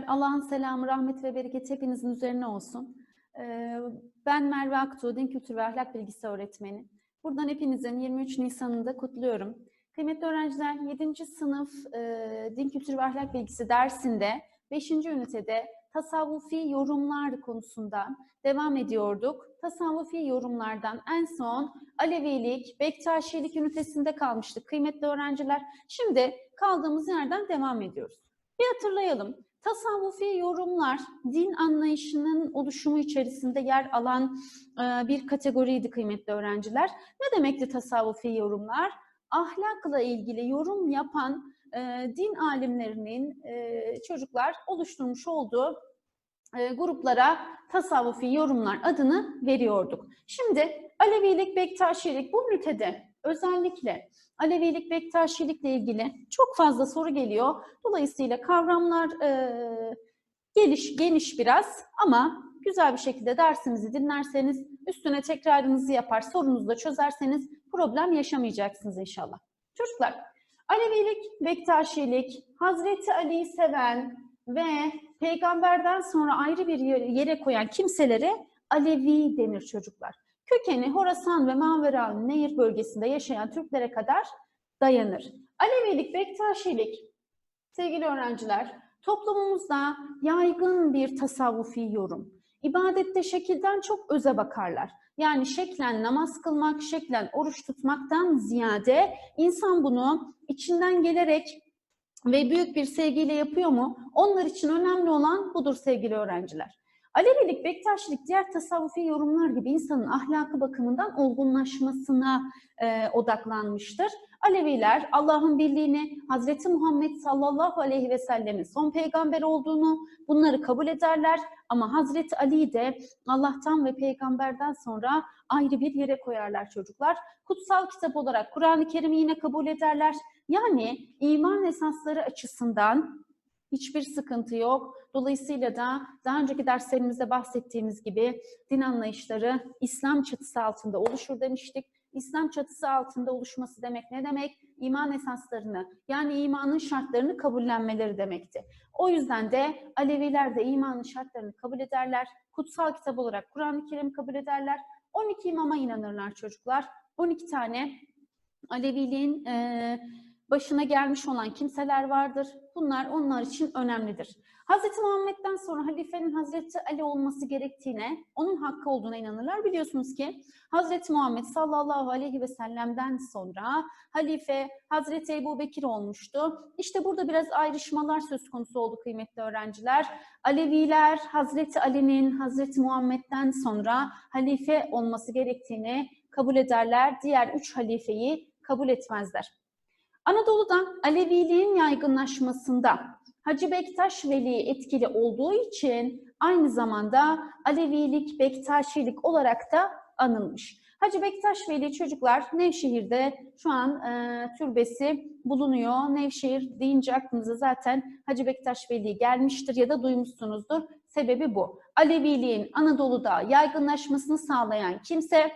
öğrenciler, Allah'ın selamı, rahmeti ve bereketi hepinizin üzerine olsun. Ee, Ben Merve Aktuğ, Din Kültürü ve Ahlak Bilgisi öğretmeni. Buradan hepinizin 23 Nisan'ını da kutluyorum. Kıymetli öğrenciler, 7. sınıf e, Din Kültürü ve Ahlak Bilgisi dersinde 5. ünitede tasavvufi yorumlar konusundan devam ediyorduk. Tasavvufi yorumlardan en son Alevilik, Bektaşilik ünitesinde kalmıştık kıymetli öğrenciler. Şimdi kaldığımız yerden devam ediyoruz. Bir hatırlayalım. Tasavvufi yorumlar din anlayışının oluşumu içerisinde yer alan e, bir kategoriydi kıymetli öğrenciler. Ne demekti tasavvufi yorumlar? Ahlakla ilgili yorum yapan e, din alimlerinin e, çocuklar oluşturmuş olduğu gruplara tasavvufi yorumlar adını veriyorduk. Şimdi Alevilik, Bektaşilik bu ünitede özellikle Alevilik, Bektaşilikle ilgili çok fazla soru geliyor. Dolayısıyla kavramlar e, geliş, geniş biraz ama güzel bir şekilde dersimizi dinlerseniz, üstüne tekrarınızı yapar, sorunuzu da çözerseniz problem yaşamayacaksınız inşallah. Çocuklar, Alevilik, Bektaşilik, Hazreti Ali'yi seven ve peygamberden sonra ayrı bir yere koyan kimselere Alevi denir çocuklar. Kökeni Horasan ve Maveraun Nehir bölgesinde yaşayan Türklere kadar dayanır. Alevilik, Bektaşilik, sevgili öğrenciler, toplumumuzda yaygın bir tasavvufi yorum. İbadette şekilden çok öze bakarlar. Yani şeklen namaz kılmak, şeklen oruç tutmaktan ziyade insan bunu içinden gelerek ve büyük bir sevgiyle yapıyor mu? Onlar için önemli olan budur sevgili öğrenciler. Alevilik, Bektaşilik diğer tasavvufi yorumlar gibi insanın ahlakı bakımından olgunlaşmasına e, odaklanmıştır. Aleviler Allah'ın birliğini, Hazreti Muhammed sallallahu aleyhi ve sellemin son peygamber olduğunu bunları kabul ederler. Ama Hazreti Ali'yi de Allah'tan ve peygamberden sonra ayrı bir yere koyarlar çocuklar. Kutsal kitap olarak Kur'an-ı Kerim'i yine kabul ederler. Yani iman esasları açısından hiçbir sıkıntı yok. Dolayısıyla da daha önceki derslerimizde bahsettiğimiz gibi din anlayışları İslam çatısı altında oluşur demiştik. İslam çatısı altında oluşması demek ne demek? İman esaslarını yani imanın şartlarını kabullenmeleri demekti. O yüzden de Aleviler de imanın şartlarını kabul ederler. Kutsal kitap olarak Kur'an-ı Kerim'i kabul ederler. 12 imama inanırlar çocuklar. 12 tane Aleviliğin e, başına gelmiş olan kimseler vardır. Bunlar onlar için önemlidir. Hazreti Muhammed'den sonra halifenin Hazreti Ali olması gerektiğine, onun hakkı olduğuna inanırlar. Biliyorsunuz ki Hazreti Muhammed sallallahu aleyhi ve sellem'den sonra halife Hazreti Ebu Bekir olmuştu. İşte burada biraz ayrışmalar söz konusu oldu kıymetli öğrenciler. Aleviler Hazreti Ali'nin Hazreti Muhammed'den sonra halife olması gerektiğini kabul ederler. Diğer üç halifeyi kabul etmezler. Anadolu'da Aleviliğin yaygınlaşmasında Hacı Bektaş Veli etkili olduğu için aynı zamanda Alevilik, Bektaşilik olarak da anılmış. Hacı Bektaş Veli çocuklar Nevşehir'de şu an e, türbesi bulunuyor. Nevşehir deyince aklınıza zaten Hacı Bektaş Veli gelmiştir ya da duymuşsunuzdur. Sebebi bu. Aleviliğin Anadolu'da yaygınlaşmasını sağlayan kimse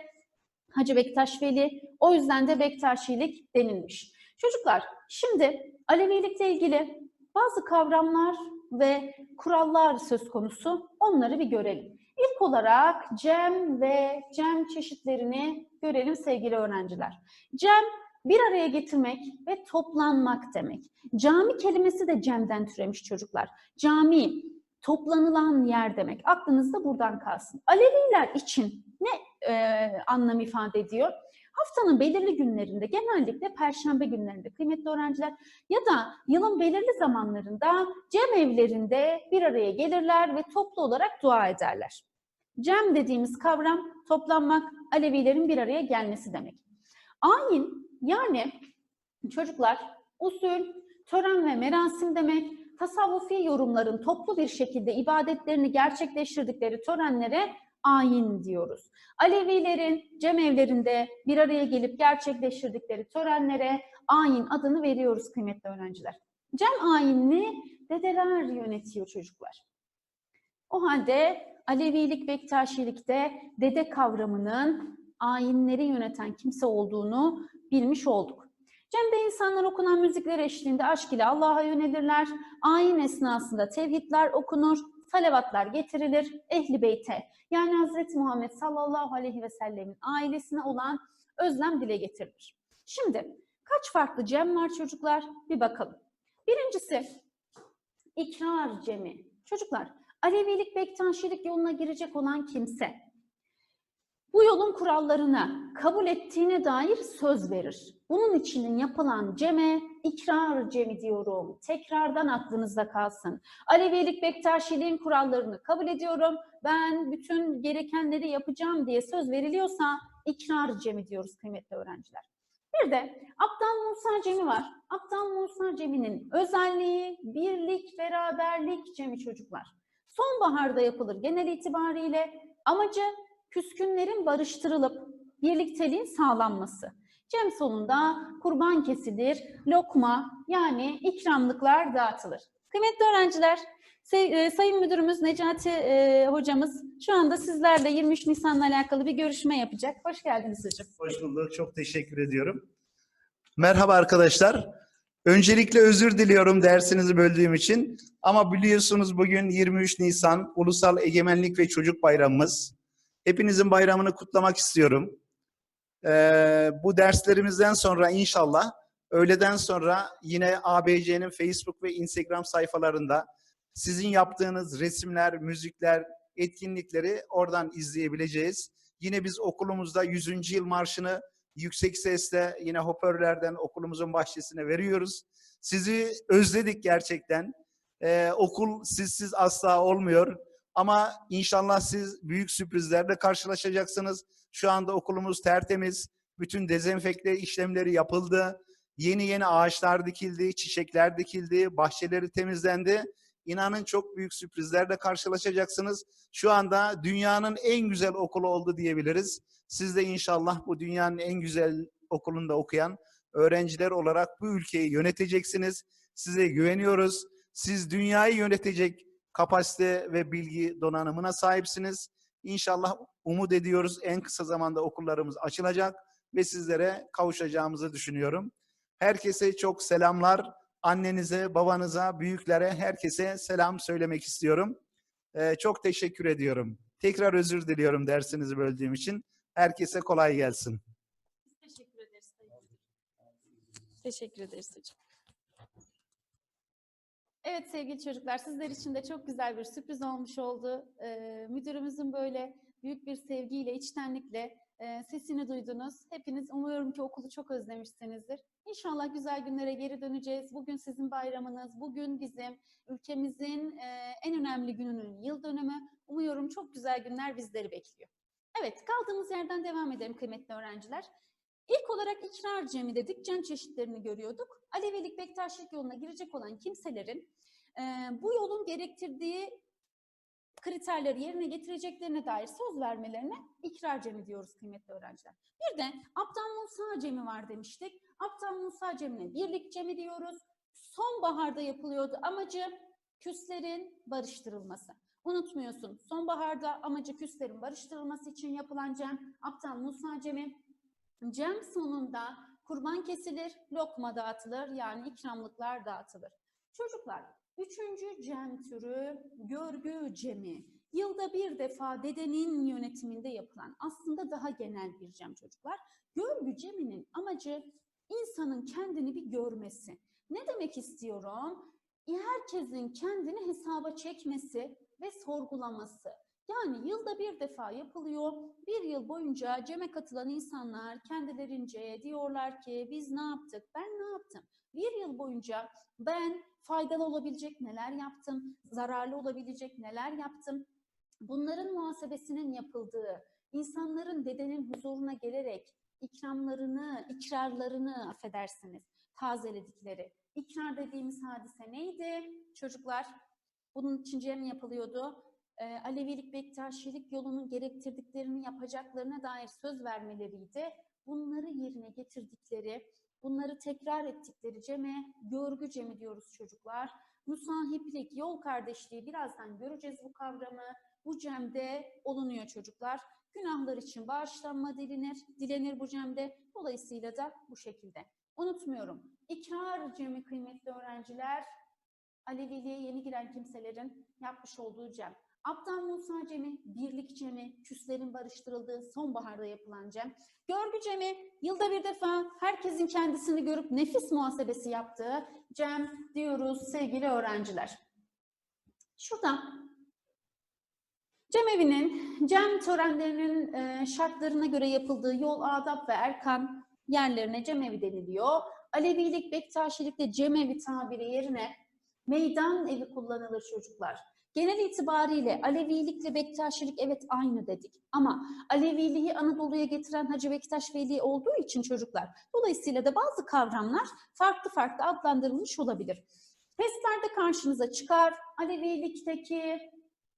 Hacı Bektaş Veli. O yüzden de Bektaşilik denilmiş. Çocuklar şimdi Alevilikle ilgili bazı kavramlar ve kurallar söz konusu. Onları bir görelim. İlk olarak cem ve cem çeşitlerini görelim sevgili öğrenciler. Cem bir araya getirmek ve toplanmak demek. Cami kelimesi de cemden türemiş çocuklar. Cami toplanılan yer demek. Aklınızda buradan kalsın. Aleviler için ne e, anlam ifade ediyor? Haftanın belirli günlerinde, genellikle perşembe günlerinde kıymetli öğrenciler ya da yılın belirli zamanlarında cem evlerinde bir araya gelirler ve toplu olarak dua ederler. Cem dediğimiz kavram toplanmak, Alevilerin bir araya gelmesi demek. Ayin yani çocuklar usul, tören ve merasim demek, tasavvufi yorumların toplu bir şekilde ibadetlerini gerçekleştirdikleri törenlere ayin diyoruz. Alevilerin cemevlerinde bir araya gelip gerçekleştirdikleri törenlere ayin adını veriyoruz kıymetli öğrenciler. Cem ayinini dedeler yönetiyor çocuklar. O halde Alevilik, Bektaşilikte dede kavramının ayinleri yöneten kimse olduğunu bilmiş olduk. Cem'de insanlar okunan müzikler eşliğinde aşk ile Allah'a yönelirler. Ayin esnasında tevhidler okunur, salavatlar getirilir ehli beyte. Yani Hazreti Muhammed sallallahu aleyhi ve sellemin ailesine olan özlem dile getirilir. Şimdi kaç farklı cem var çocuklar? Bir bakalım. Birincisi ikrar cemi. Çocuklar, Alevilik, Bektaşilik yoluna girecek olan kimse bu yolun kurallarına kabul ettiğine dair söz verir. Bunun için yapılan ceme ikrar cemi diyorum. Tekrardan aklınızda kalsın. Alevilik, Bektaşiliğin kurallarını kabul ediyorum. Ben bütün gerekenleri yapacağım diye söz veriliyorsa ikrar cemi diyoruz kıymetli öğrenciler. Bir de Abdal Musa Cemi var. Abdal Musa Cemi'nin özelliği birlik, beraberlik cemi çocuklar. Sonbaharda yapılır genel itibariyle. Amacı küskünlerin barıştırılıp birlikteliğin sağlanması. Cem sonunda kurban kesilir, lokma yani ikramlıklar dağıtılır. Kıymetli öğrenciler, e, Sayın Müdürümüz Necati e, hocamız şu anda sizlerle 23 Nisan'la alakalı bir görüşme yapacak. Hoş geldiniz hocam. Hoş bulduk. Çok teşekkür ediyorum. Merhaba arkadaşlar. Öncelikle özür diliyorum dersinizi böldüğüm için. Ama biliyorsunuz bugün 23 Nisan Ulusal Egemenlik ve Çocuk Bayramımız. Hepinizin bayramını kutlamak istiyorum. Ee, bu derslerimizden sonra inşallah öğleden sonra yine ABC'nin Facebook ve Instagram sayfalarında sizin yaptığınız resimler, müzikler, etkinlikleri oradan izleyebileceğiz. Yine biz okulumuzda 100. yıl marşını yüksek sesle yine hoparlörlerden okulumuzun bahçesine veriyoruz. Sizi özledik gerçekten. Ee, okul sizsiz asla olmuyor. Ama inşallah siz büyük sürprizlerle karşılaşacaksınız. Şu anda okulumuz tertemiz. Bütün dezenfekte işlemleri yapıldı. Yeni yeni ağaçlar dikildi, çiçekler dikildi, bahçeleri temizlendi. İnanın çok büyük sürprizlerle karşılaşacaksınız. Şu anda dünyanın en güzel okulu oldu diyebiliriz. Siz de inşallah bu dünyanın en güzel okulunda okuyan öğrenciler olarak bu ülkeyi yöneteceksiniz. Size güveniyoruz. Siz dünyayı yönetecek kapasite ve bilgi donanımına sahipsiniz. İnşallah umut ediyoruz en kısa zamanda okullarımız açılacak ve sizlere kavuşacağımızı düşünüyorum. Herkese çok selamlar. Annenize, babanıza, büyüklere, herkese selam söylemek istiyorum. Ee, çok teşekkür ediyorum. Tekrar özür diliyorum dersinizi böldüğüm için. Herkese kolay gelsin. Teşekkür ederiz. Teşekkür ederiz hocam. Evet sevgili çocuklar sizler için de çok güzel bir sürpriz olmuş oldu. Ee, müdürümüzün böyle büyük bir sevgiyle, içtenlikle e, sesini duydunuz. Hepiniz umuyorum ki okulu çok özlemişsinizdir. İnşallah güzel günlere geri döneceğiz. Bugün sizin bayramınız, bugün bizim ülkemizin e, en önemli gününün yıl dönümü. Umuyorum çok güzel günler bizleri bekliyor. Evet, kaldığımız yerden devam edelim kıymetli öğrenciler. İlk olarak ikrar cemi dedik, cem çeşitlerini görüyorduk. Alevilik, Bektaşilik yoluna girecek olan kimselerin e, bu yolun gerektirdiği kriterleri yerine getireceklerine dair söz vermelerine ikrar cemi diyoruz kıymetli öğrenciler. Bir de Abdal Musa cemi var demiştik. Abdal Musa cemine birlik cemi diyoruz. Sonbaharda yapılıyordu. Amacı küslerin barıştırılması. Unutmuyorsun. Sonbaharda amacı küslerin barıştırılması için yapılan cem Abdal Musa cemi. Cem sonunda kurban kesilir, lokma dağıtılır yani ikramlıklar dağıtılır. Çocuklar, üçüncü cem türü görgü cemi. Yılda bir defa dedenin yönetiminde yapılan aslında daha genel bir cem çocuklar. Görgü ceminin amacı insanın kendini bir görmesi. Ne demek istiyorum? Herkesin kendini hesaba çekmesi ve sorgulaması. Yani yılda bir defa yapılıyor. Bir yıl boyunca ceme katılan insanlar kendilerince diyorlar ki biz ne yaptık, ben ne yaptım? Bir yıl boyunca ben faydalı olabilecek neler yaptım, zararlı olabilecek neler yaptım? Bunların muhasebesinin yapıldığı, insanların dedenin huzuruna gelerek ikramlarını, ikrarlarını affedersiniz, tazeledikleri. İkrar dediğimiz hadise neydi çocuklar? Bunun için cem yapılıyordu e, Alevilik, Bektaşilik yolunun gerektirdiklerini yapacaklarına dair söz vermeleriydi. Bunları yerine getirdikleri, bunları tekrar ettikleri ceme, görgü cemi diyoruz çocuklar. Musahiplik, yol kardeşliği birazdan göreceğiz bu kavramı. Bu cemde olunuyor çocuklar. Günahlar için bağışlanma dilenir, dilenir bu cemde. Dolayısıyla da bu şekilde. Unutmuyorum. İkrar cemi kıymetli öğrenciler, Aleviliğe yeni giren kimselerin yapmış olduğu cem. Abdal Musa cemi, birlik cemi, küslerin barıştırıldığı sonbaharda yapılan cem. Görgü cemi, yılda bir defa herkesin kendisini görüp nefis muhasebesi yaptığı cem diyoruz sevgili öğrenciler. Şurada Cemevi'nin cem törenlerinin e, şartlarına göre yapıldığı yol, adap ve erkan yerlerine cemevi deniliyor. Alevilik, Bektaşilikte cemevi tabiri yerine meydan evi kullanılır çocuklar. Genel itibariyle Alevilikle Bektaşilik evet aynı dedik. Ama Aleviliği Anadolu'ya getiren Hacı Bektaş Veli olduğu için çocuklar. Dolayısıyla da bazı kavramlar farklı farklı adlandırılmış olabilir. Testlerde karşınıza çıkar. Alevilikteki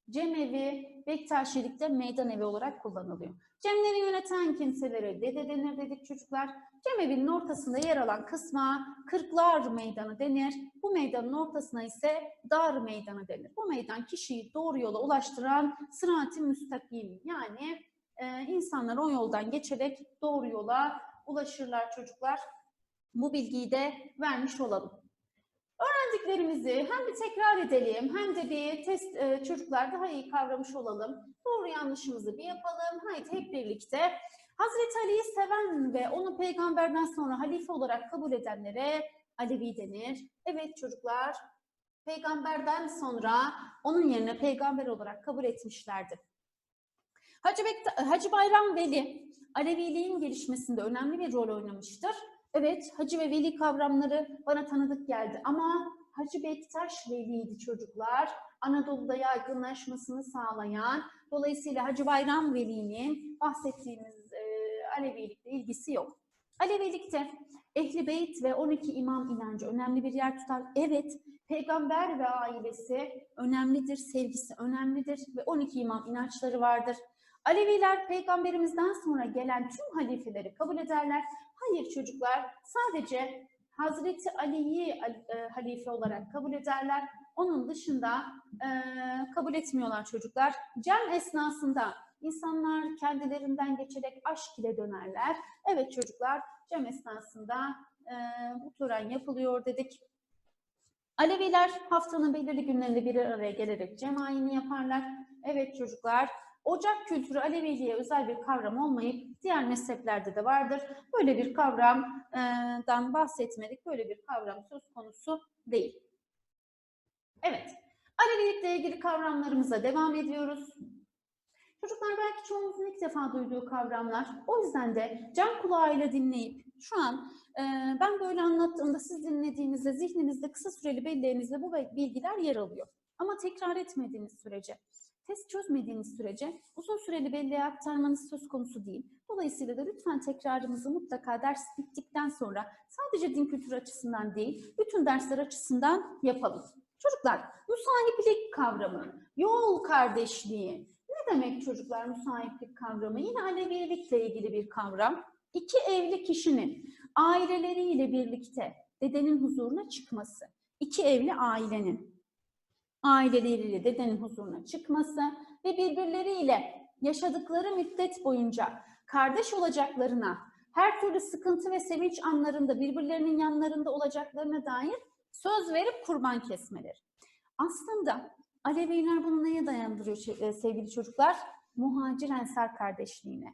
cemevi, Bektaşilikte meydan evi olarak kullanılıyor. Cemleri yöneten kimselere dede denir dedik çocuklar. Cemevinin ortasında yer alan kısma Kırklar Meydanı denir. Bu meydanın ortasına ise Dar Meydanı denir. Bu meydan kişiyi doğru yola ulaştıran sırat-ı müstakim yani e, insanlar o yoldan geçerek doğru yola ulaşırlar çocuklar. Bu bilgiyi de vermiş olalım. Öğrendiklerimizi hem bir tekrar edelim hem de bir test e, çocuklar daha iyi kavramış olalım. Doğru yanlışımızı bir yapalım. Haydi hep birlikte. Hazreti Ali'yi seven ve onu peygamberden sonra halife olarak kabul edenlere Alevi denir. Evet çocuklar, peygamberden sonra onun yerine peygamber olarak kabul etmişlerdi. Hacı, Bekta- Hacı Bayram Veli, Aleviliğin gelişmesinde önemli bir rol oynamıştır. Evet, Hacı ve Veli kavramları bana tanıdık geldi ama Hacı Bektaş Veli'ydi çocuklar. Anadolu'da yaygınlaşmasını sağlayan, dolayısıyla Hacı Bayram Veli'nin bahsettiğimiz e, Alevilikle ilgisi yok. Alevilikte Ehli Beyt ve 12 imam inancı önemli bir yer tutar. Evet, peygamber ve ailesi önemlidir, sevgisi önemlidir ve 12 imam inançları vardır. Aleviler peygamberimizden sonra gelen tüm halifeleri kabul ederler. Hayır çocuklar, sadece Hazreti Ali'yi e, halife olarak kabul ederler. Onun dışında e, kabul etmiyorlar çocuklar. Cem esnasında insanlar kendilerinden geçerek aşk ile dönerler. Evet çocuklar, cem esnasında e, bu tören yapılıyor dedik. Aleviler haftanın belirli günlerinde bir araya gelerek cem ayini yaparlar. Evet çocuklar, Ocak kültürü Aleviliğe özel bir kavram olmayıp diğer mezheplerde de vardır. Böyle bir kavramdan bahsetmedik. Böyle bir kavram söz konusu değil. Evet. Alevilikle ilgili kavramlarımıza devam ediyoruz. Çocuklar belki çoğunuzun ilk defa duyduğu kavramlar. O yüzden de can kulağıyla dinleyip şu an e, ben böyle anlattığımda siz dinlediğinizde zihninizde kısa süreli bellerinizde bu bilgiler yer alıyor. Ama tekrar etmediğiniz sürece test çözmediğiniz sürece uzun süreli belleğe aktarmanız söz konusu değil. Dolayısıyla da lütfen tekrarımızı mutlaka ders bittikten sonra sadece din kültürü açısından değil, bütün dersler açısından yapalım. Çocuklar, musahiplik kavramı, yol kardeşliği. Ne demek çocuklar musahiplik kavramı? Yine Alevilikle ilgili bir kavram. İki evli kişinin aileleriyle birlikte dedenin huzuruna çıkması. İki evli ailenin aileleriyle dedenin huzuruna çıkması ve birbirleriyle yaşadıkları müddet boyunca kardeş olacaklarına, her türlü sıkıntı ve sevinç anlarında birbirlerinin yanlarında olacaklarına dair söz verip kurban kesmeleri. Aslında Aleviler bunu neye dayandırıyor e, sevgili çocuklar? Muhacir Ensar kardeşliğine.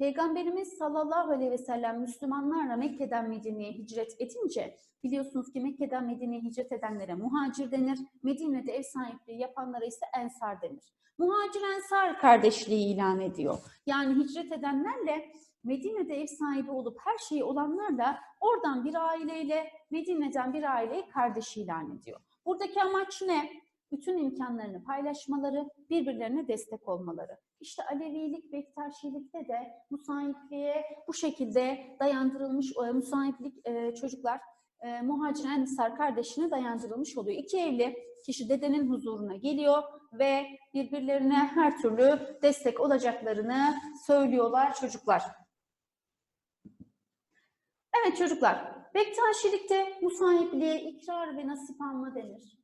Peygamberimiz sallallahu aleyhi ve sellem Müslümanlarla Mekke'den Medine'ye hicret edince biliyorsunuz ki Mekke'den Medine'ye hicret edenlere muhacir denir. Medine'de ev sahipliği yapanlara ise ensar denir. Muhacir ensar kardeşliği ilan ediyor. Yani hicret edenlerle Medine'de ev sahibi olup her şeyi olanlarla oradan bir aileyle Medine'den bir aileyi kardeş ilan ediyor. Buradaki amaç ne? Bütün imkanlarını paylaşmaları, birbirlerine destek olmaları. İşte Alevilik, Bektaşilikte de musahipliğe bu şekilde dayandırılmış e, musahiplik e, çocuklar e, muhacir ensar kardeşine dayandırılmış oluyor. İki evli kişi dedenin huzuruna geliyor ve birbirlerine her türlü destek olacaklarını söylüyorlar çocuklar. Evet çocuklar, Bektaşilikte musahipliğe ikrar ve nasip alma denir.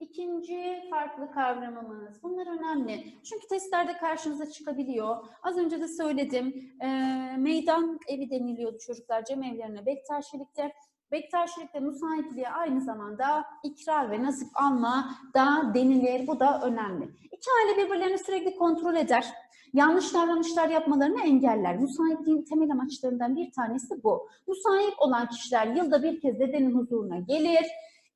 İkinci farklı kavramımız. Bunlar önemli. Çünkü testlerde karşınıza çıkabiliyor. Az önce de söyledim. e, meydan evi deniliyordu çocuklar cem evlerine Bektaşilikte. Bektaşilikte müsaitliğe aynı zamanda ikrar ve nasip alma da denilir. Bu da önemli. İki aile birbirlerini sürekli kontrol eder. Yanlış davranışlar yapmalarını engeller. Müsaitliğin temel amaçlarından bir tanesi bu. Müsait olan kişiler yılda bir kez dedenin huzuruna gelir.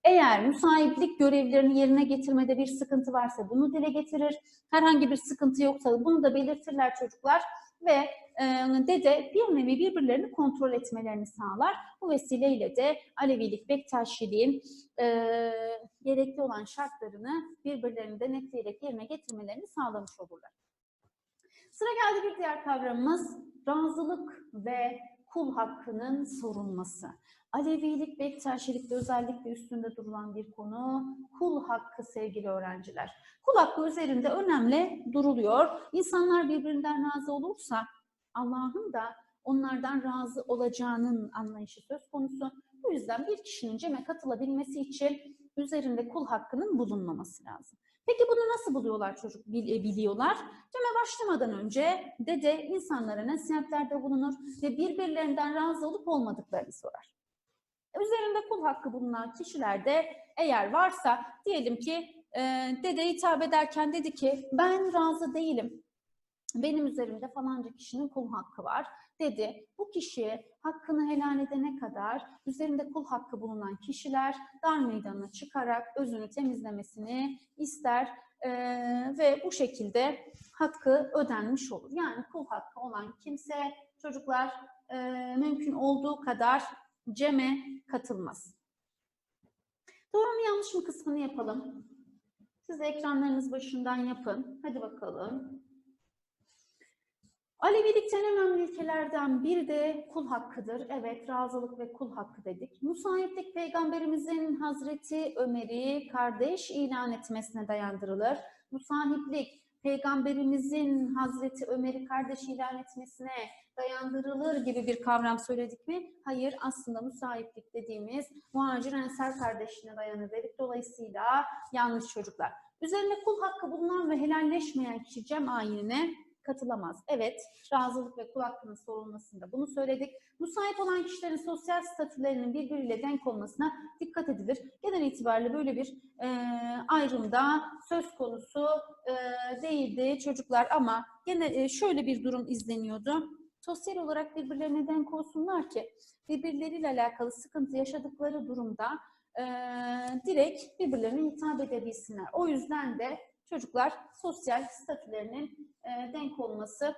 Eğer müsaitlik görevlerini yerine getirmede bir sıkıntı varsa bunu dile getirir. Herhangi bir sıkıntı yoksa bunu da belirtirler çocuklar ve e, dede bir nevi birbirlerini kontrol etmelerini sağlar. Bu vesileyle de Alevilik, Bektaşiliğin e, gerekli olan şartlarını birbirlerini denetleyerek yerine getirmelerini sağlamış olurlar. Sıra geldi bir diğer kavramımız razılık ve kul hakkının sorulması. Alevilik, Bektaşilikte özellikle üstünde durulan bir konu kul hakkı sevgili öğrenciler. Kul hakkı üzerinde önemli duruluyor. İnsanlar birbirinden razı olursa Allah'ın da onlardan razı olacağının anlayışı söz konusu. Bu yüzden bir kişinin ceme katılabilmesi için üzerinde kul hakkının bulunmaması lazım. Peki bunu nasıl buluyorlar çocuk e, biliyorlar? Ceme başlamadan önce dede insanlara nasihatlerde bulunur ve birbirlerinden razı olup olmadıklarını sorar. Üzerinde kul hakkı bulunan kişilerde eğer varsa diyelim ki e, dede hitap ederken dedi ki ben razı değilim. Benim üzerimde falanca kişinin kul hakkı var dedi. Bu kişi hakkını helal edene kadar üzerinde kul hakkı bulunan kişiler dar meydanına çıkarak özünü temizlemesini ister e, ve bu şekilde hakkı ödenmiş olur. Yani kul hakkı olan kimse çocuklar e, mümkün olduğu kadar ceme katılmaz. Doğru mu yanlış mı kısmını yapalım. Siz ekranlarınız başından yapın. Hadi bakalım. Alevilikten en önemli ilkelerden biri de kul hakkıdır. Evet, razılık ve kul hakkı dedik. Musayiplik peygamberimizin Hazreti Ömer'i kardeş ilan etmesine dayandırılır. Musahiplik peygamberimizin Hazreti Ömer'i kardeş ilan etmesine dayandırılır gibi bir kavram söyledik mi? Hayır, aslında musahiplik dediğimiz muhacir ensar kardeşliğine dayanır dedik. Dolayısıyla yanlış çocuklar. Üzerinde kul hakkı bulunan ve helalleşmeyen kişi cem ayinine katılamaz. Evet, razılık ve kul hakkının sorulmasında bunu söyledik. Musahip olan kişilerin sosyal statülerinin birbiriyle denk olmasına dikkat edilir. Genel itibariyle böyle bir e, ayrımda söz konusu e, değildi çocuklar ama gene e, şöyle bir durum izleniyordu. Sosyal olarak birbirlerine denk olsunlar ki birbirleriyle alakalı sıkıntı yaşadıkları durumda e, direkt birbirlerine hitap edebilsinler. O yüzden de çocuklar sosyal statülerinin e, denk olması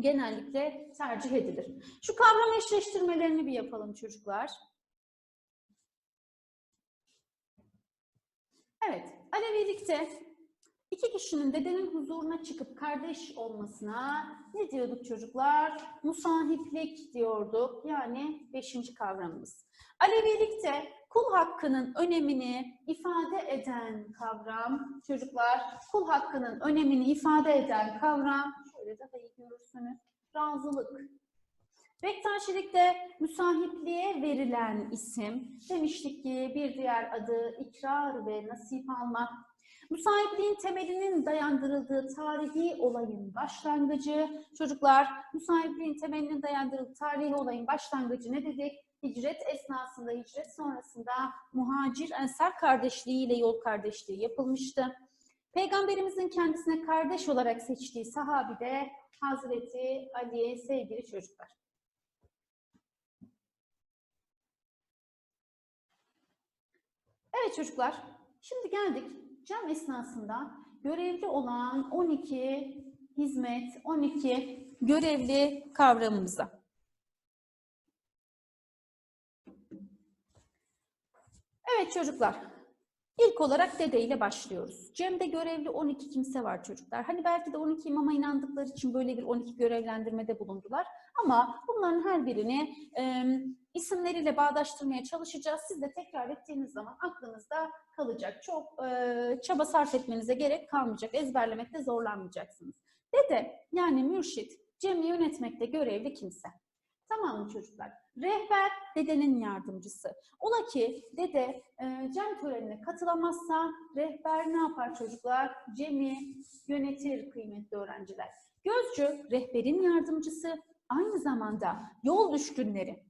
genellikle tercih edilir. Şu kavram eşleştirmelerini bir yapalım çocuklar. Evet, Alevilikte iki kişinin dedenin huzuruna çıkıp kardeş olmasına ne diyorduk çocuklar? Musahiplik diyorduk. Yani beşinci kavramımız. Alevilikte kul hakkının önemini ifade eden kavram çocuklar, kul hakkının önemini ifade eden kavram, şöyle daha iyi görürsünüz, razılık. Bektaşilikte müsahipliğe verilen isim, demiştik ki bir diğer adı ikrar ve nasip almak. Müsahipliğin temelinin dayandırıldığı tarihi olayın başlangıcı, çocuklar müsahipliğin temelinin dayandırıldığı tarihi olayın başlangıcı ne dedik? Hicret esnasında, hicret sonrasında muhacir ensar kardeşliğiyle yol kardeşliği yapılmıştı. Peygamberimizin kendisine kardeş olarak seçtiği sahabi de Hazreti Ali sevgili çocuklar. Evet çocuklar, şimdi geldik cam esnasında görevli olan 12 hizmet, 12 görevli kavramımıza. Evet çocuklar, ilk olarak dede ile başlıyoruz. Cem'de görevli 12 kimse var çocuklar. Hani belki de 12 imama inandıkları için böyle bir 12 görevlendirmede bulundular. Ama bunların her birini e, isimleriyle bağdaştırmaya çalışacağız. Siz de tekrar ettiğiniz zaman aklınızda kalacak. Çok e, çaba sarf etmenize gerek kalmayacak. Ezberlemekte zorlanmayacaksınız. Dede yani mürşit, Cem'i yönetmekte görevli kimse. Tamam mı çocuklar? Rehber dedenin yardımcısı. Ola ki dede e, cem törenine katılamazsa rehber ne yapar çocuklar? Cem'i yönetir kıymetli öğrenciler. Gözcü rehberin yardımcısı aynı zamanda yol düşkünleri.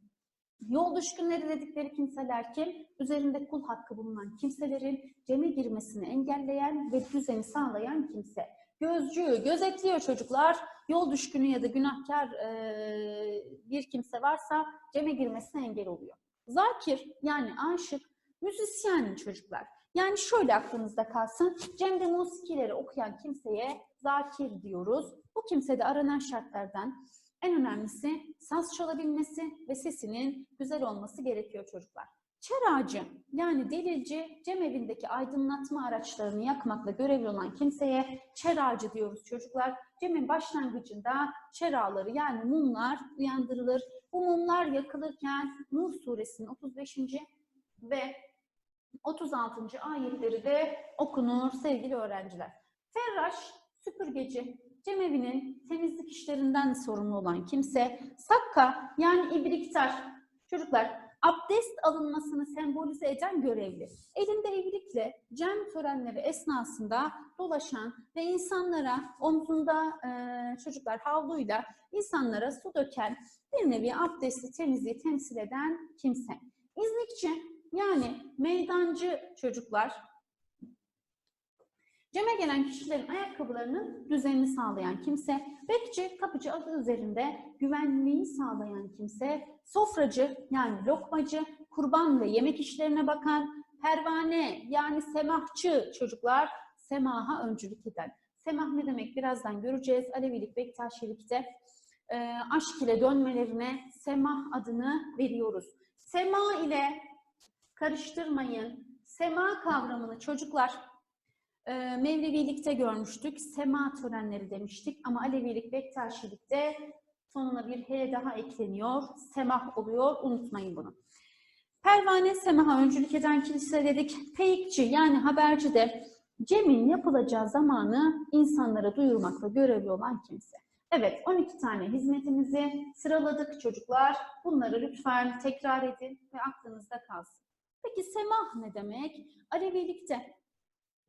Yol düşkünleri dedikleri kimseler kim? Üzerinde kul hakkı bulunan kimselerin ceme girmesini engelleyen ve düzeni sağlayan kimse. Gözcü, gözetliyor çocuklar. Yol düşkünü ya da günahkar eee, bir kimse varsa ceme girmesine engel oluyor. Zakir yani aşık, müzisyen çocuklar. Yani şöyle aklınızda kalsın. Cem'de musikileri okuyan kimseye zakir diyoruz. Bu kimsede aranan şartlardan en önemlisi saz çalabilmesi ve sesinin güzel olması gerekiyor çocuklar. Çeracı yani delilci cemevindeki aydınlatma araçlarını yakmakla görevli olan kimseye çeracı diyoruz çocuklar. Cemin başlangıcında çeraları yani mumlar uyandırılır. Bu mumlar yakılırken Nur suresinin 35. ve 36. ayetleri de okunur sevgili öğrenciler. Ferraş, süpürgeci, cemevinin temizlik işlerinden sorumlu olan kimse, sakka yani ibriktar, çocuklar abdest alınmasını sembolize eden görevli. Elinde ibrikle cem törenleri esnasında dolaşan ve insanlara omzunda eee, çocuklar havluyla insanlara su döken bir nevi abdesti temizliği temsil eden kimse. İznikçi yani meydancı çocuklar Ceme gelen kişilerin ayakkabılarının düzenini sağlayan kimse, bekçi, kapıcı adı üzerinde güvenliği sağlayan kimse, sofracı yani lokmacı, kurban ve yemek işlerine bakan, pervane yani semahçı çocuklar, semaha öncülük eden. Semah ne demek birazdan göreceğiz. Alevilik, Bektaşilikte e, aşk ile dönmelerine semah adını veriyoruz. Sema ile karıştırmayın. Sema kavramını çocuklar e, Mevlevilikte görmüştük. Sema törenleri demiştik ama Alevilik, Bektaşilikte sonuna bir H daha ekleniyor. Semah oluyor. Unutmayın bunu. Pervane semaha öncülük eden kilise dedik. Peyikçi yani haberci de Cem'in yapılacağı zamanı insanlara duyurmakla görevli olan kimse. Evet 12 tane hizmetimizi sıraladık çocuklar. Bunları lütfen tekrar edin ve aklınızda kalsın. Peki semah ne demek? Alevilikte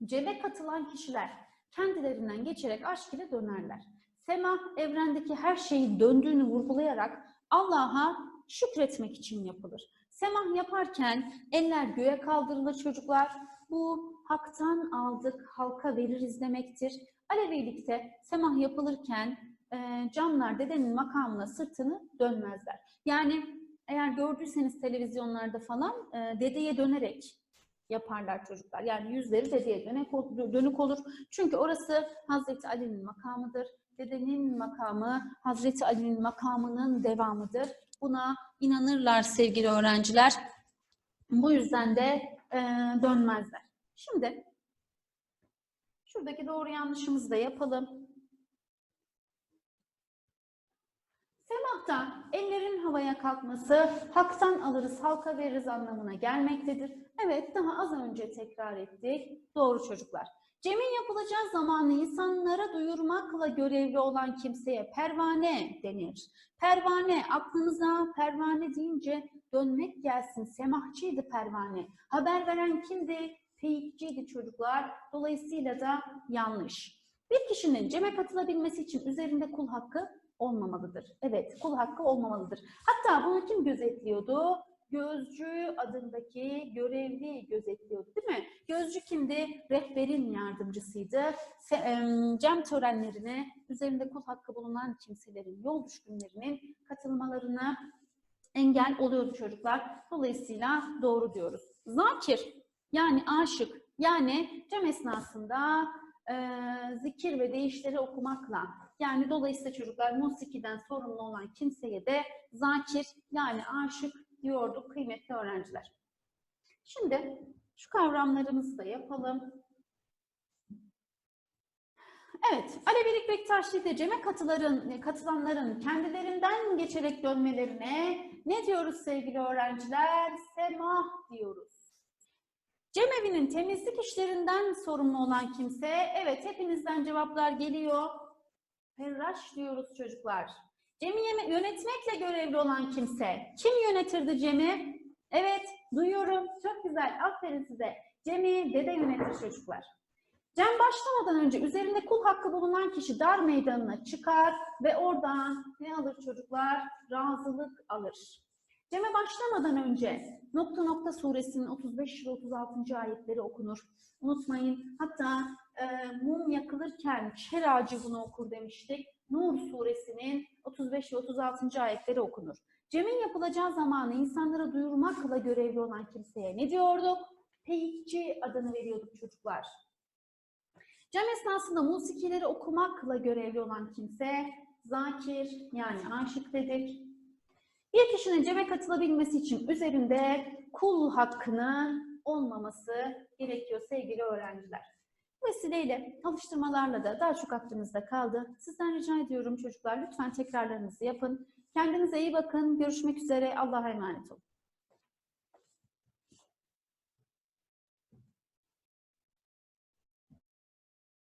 Cebe katılan kişiler kendilerinden geçerek aşk ile dönerler. Semah evrendeki her şeyin döndüğünü vurgulayarak Allah'a şükretmek için yapılır. Semah yaparken eller göğe kaldırılır çocuklar. Bu haktan aldık halka veririz demektir. Alevilikte semah yapılırken e, camlar dedenin makamına sırtını dönmezler. Yani eğer gördüyseniz televizyonlarda falan e, dedeye dönerek yaparlar çocuklar. Yani yüzleri dedeye dönük, dönük olur. Çünkü orası Hazreti Ali'nin makamıdır. Dedenin makamı Hazreti Ali'nin makamının devamıdır. Buna inanırlar sevgili öğrenciler. Bu yüzden de e, dönmezler. Şimdi şuradaki doğru yanlışımızı da yapalım. Semahta ellerin havaya kalkması haktan alırız, halka veririz anlamına gelmektedir. Evet, daha az önce tekrar ettik. Doğru çocuklar. Cem'in yapılacağı zamanı insanlara duyurmakla görevli olan kimseye pervane denir. Pervane, aklınıza pervane deyince dönmek gelsin. Semahçıydı pervane. Haber veren kimdi? Peyikçiydi çocuklar. Dolayısıyla da yanlış. Bir kişinin ceme katılabilmesi için üzerinde kul hakkı olmamalıdır. Evet, kul hakkı olmamalıdır. Hatta bunu kim gözetliyordu? Gözcü adındaki görevli gözetliyordu değil mi? Gözcü kimdi? Rehberin yardımcısıydı. Cem törenlerine üzerinde kul hakkı bulunan kimselerin, yol düşkünlerinin katılmalarına engel oluyordu çocuklar. Dolayısıyla doğru diyoruz. Zakir yani aşık yani cem esnasında e, zikir ve deyişleri okumakla yani dolayısıyla çocuklar musikiden sorumlu olan kimseye de zakir yani aşık diyorduk kıymetli öğrenciler. Şimdi şu kavramlarımızı da yapalım. Evet, Alevilik Bektaşilik'te ceme katıların, katılanların kendilerinden geçerek dönmelerine ne diyoruz sevgili öğrenciler? Semah diyoruz. Cemevinin temizlik işlerinden sorumlu olan kimse, evet hepinizden cevaplar geliyor. Ferraş diyoruz çocuklar. Cem'i yönetmekle görevli olan kimse. Kim yönetirdi Cem'i? Evet, duyuyorum. Çok güzel. Aferin size. Cem'i dede yönetir çocuklar. Cem başlamadan önce üzerinde kul hakkı bulunan kişi dar meydanına çıkar ve oradan ne alır çocuklar? Razılık alır. Cem'e başlamadan önce nokta nokta suresinin 35 ve 36. ayetleri okunur. Unutmayın hatta e, mum yakılırken çer ağacı bunu okur demiştik. Nur suresinin 35 ve 36. ayetleri okunur. Cem'in yapılacağı zamanı insanlara duyurmakla görevli olan kimseye ne diyorduk? Teyitçi adını veriyorduk çocuklar. Cem esnasında musikileri okumakla görevli olan kimse zakir yani aşık dedik. Bir kişinin ceme katılabilmesi için üzerinde kul hakkını olmaması gerekiyor sevgili öğrenciler. Bu vesileyle alıştırmalarla da daha çok aklınızda kaldı. Sizden rica ediyorum çocuklar lütfen tekrarlarınızı yapın. Kendinize iyi bakın. Görüşmek üzere. Allah'a emanet olun.